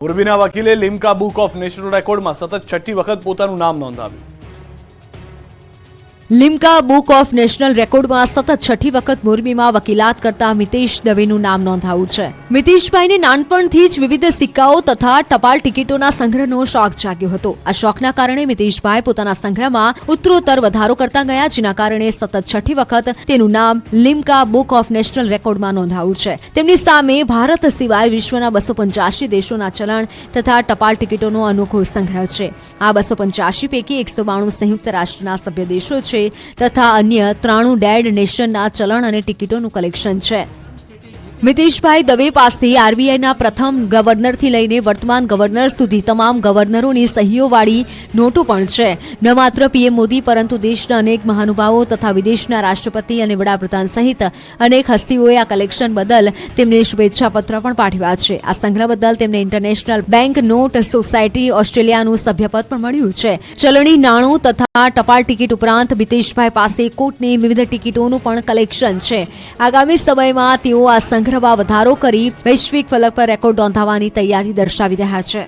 મોરબીના વકીલે Limca book of national રેકોર્ડમાં સતત છઠ્ઠી વખત પોતાનું નામ નોંધાવ્યું. લિમ્કા બુક ઓફ નેશનલ રેકોર્ડમાં સતત છઠ્ઠી વખત મોરબીમાં વકીલાત કરતા મિતેશ દવેનું નામ નોંધાયું છે. મિતેશભાઈને નાનપણથી જ વિવિધ સિક્કાઓ તથા ટપાલ ટિકિટોના સંગ્રહનો શોખ જાગ્યો હતો. આ શોખના કારણે મિતેશભાઈ પોતાના સંગ્રહમાં ઉત્તરોત્તર વધારો કરતા ગયા, જેના કારણે સતત છઠ્ઠી વખત તેનું નામ લિમ્કા બુક ઓફ નેશનલ રેકોર્ડમાં નોંધાયું છે. તેમની સામે ભારત સિવાય વિશ્વના બસો પંચ્યાસી દેશોના ચલણ તથા ટપાલ ટિકિટોનો અનોખો સંગ્રહ છે. આ બસો પંચ્યાસી પૈકી એકસો બાણું સંયુક્ત રાષ્ટ્રના સભ્ય દેશો છે. તથા અન્ય ત્રાણું ડેડ નેશનના ચલણ અને ટિકિટોનું કલેક્શન છે. મિતેશભાઈ દવે પાસે આરબીઆઈના પ્રથમ ગવર્નરથી લઈને વર્તમાન ગવર્નર સુધી તમામ ગવર્નરોની સહીઓવાળી નોટો પણ છે. ન માત્ર પીએમ મોદી, પરંતુ દેશના અનેક મહાનુભાવો તથા વિદેશના રાષ્ટ્રપતિ અને વડાપ્રધાન સહિત અનેક હસ્તીઓએ આ કલેક્શન બદલ તેમને શુભેચ્છાપત્ર પણ પાઠવ્યા છે. આ સંગ્રહ બદલ તેમને ઇન્ટરનેશનલ બેંક નોટ સોસાયટી ઓસ્ટ્રેલિયાનું સભ્યપદ પણ મળ્યું છે. ચલણી નાણું તથા ટપાલ ટિકિટ ઉપરાંત મિતેશભાઈ પાસે કોર્ટની વિવિધ ટિકિટોનું પણ કલેક્શન છે. આગામી સમયમાં તેઓ આ સંગ્રહમાં વધારો કરી વૈશ્વિક ફલક પર રેકોર્ડ નોંધાવવાની તૈયારી દર્શાવી રહ્યા છે.